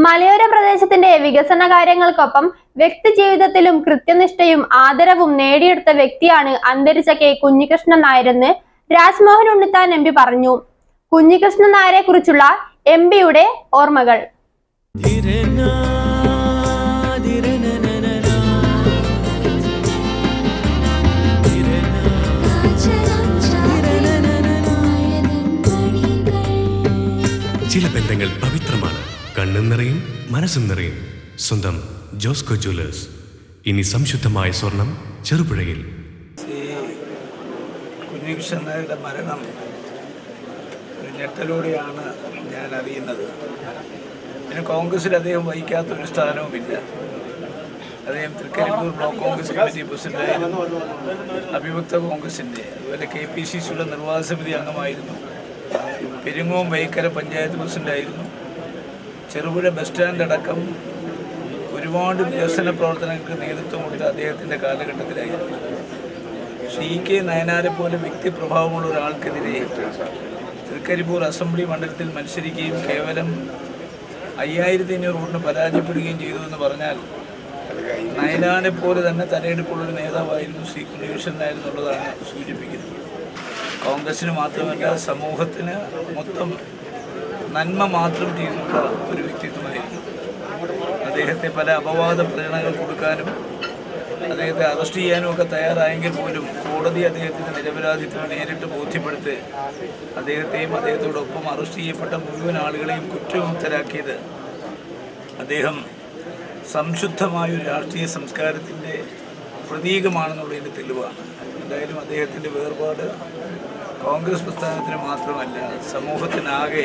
മലയോര പ്രദേശത്തിന്റെ വികസന കാര്യങ്ങൾക്കൊപ്പം വ്യക്തി ജീവിതത്തിലും കൃത്യനിഷ്ഠയും ആദരവും നേടിയെടുത്ത വ്യക്തിയാണ് അന്തരിച്ച കെ കുഞ്ഞികൃഷ്ണൻ നായരെന്ന് രാജ്മോഹൻ ഉണ്ണിത്താൻ എം പി പറഞ്ഞു. കുഞ്ഞികൃഷ്ണൻ നായരെ കുറിച്ചുള്ള എം പിയുടെ ഓർമ്മകൾ. ചില ബന്ധങ്ങൾ പവിത്രമാണ്. കണ്ണും നിറയും മനസ്സും നിറയും. സ്വന്തം ജോസ്കോ ജ്വല്ലേഴ്സ്. ഇനി സംശുദ്ധമായ സ്വർണം ചെറുപുഴയിൽ. കുഞ്ഞികൃഷ്ണൻ നായരുടെ മരണം ഒരു ഞാൻ അറിയുന്നത്. പിന്നെ കോൺഗ്രസിൽ അദ്ദേഹം വഹിക്കാത്ത ഒരു സ്ഥാനവുമില്ല അദ്ദേഹം തൃക്കരിപ്പൂർ ബ്ലോക്ക് കോൺഗ്രസ് കമ്മിറ്റി പ്രസിഡന്റായിരുന്നു അഭിമുക്ത കോൺഗ്രസിന്റെ അതുപോലെ കെ പി സി സിയുടെ നിർവാഹക സമിതി അംഗമായിരുന്നു. പെരുങ്ങോം വൈക്കര പഞ്ചായത്ത് പ്രസിഡന്റായിരുന്നു ചെറുപുഴ ബസ് സ്റ്റാൻഡ് അടക്കം ഒരുപാട് വികസന പ്രവർത്തനങ്ങൾക്ക് നേതൃത്വം കൊടുത്ത അദ്ദേഹത്തിന്റെ കാലഘട്ടത്തിലായിരുന്നു ശ്രീ കെ നയനാരെ പോലെ വ്യക്തിപ്രഭാവമുള്ള ഒരാൾക്കെതിരെ തൃക്കരിപ്പൂർ അസംബ്ലി മണ്ഡലത്തിൽ മത്സരിക്കുകയും കേവലം അയ്യായിരത്തി അഞ്ഞൂറ് വോട്ടിന് പരാജയപ്പെടുകയും ചെയ്തു എന്ന് പറഞ്ഞാൽ നയനാനെ പോലെ തന്നെ തലയെടുപ്പുള്ളൊരു നേതാവായിരുന്നു ശ്രീ കുണീഷൻ നായർ എന്നുള്ളതാണ് സൂചിപ്പിക്കുന്നത്. കോൺഗ്രസിന് മാത്രമല്ല സമൂഹത്തിന് മൊത്തം നന്മ മാത്രം ചെയ്തിട്ടുള്ള ഒരു വ്യക്തിത്വമായിരുന്നു. അദ്ദേഹത്തെ പല അപവാദ പ്രേരണകൾ കൊടുക്കാനും അദ്ദേഹത്തെ അറസ്റ്റ് ചെയ്യാനും ഒക്കെ തയ്യാറായെങ്കിൽ പോലും കോടതി അദ്ദേഹത്തിന്റെ നിരപരാധിത്വം നേരിട്ട് ബോധ്യപ്പെടുത്തി അദ്ദേഹത്തെയും അദ്ദേഹത്തോടൊപ്പം അറസ്റ്റ് ചെയ്യപ്പെട്ട മുഴുവൻ ആളുകളെയും കുറ്റമുക്തരാക്കിയത് അദ്ദേഹം സംശുദ്ധമായ ഒരു രാഷ്ട്രീയ സംസ്കാരത്തിന്റെ പ്രതീകമാണെന്നുള്ളതിന്റെ തെളിവാണ്. എന്തായാലും അദ്ദേഹത്തിന്റെ വേർപാട് കോൺഗ്രസ് പ്രസ്ഥാനത്തിന് മാത്രമല്ല സമൂഹത്തിനാകെ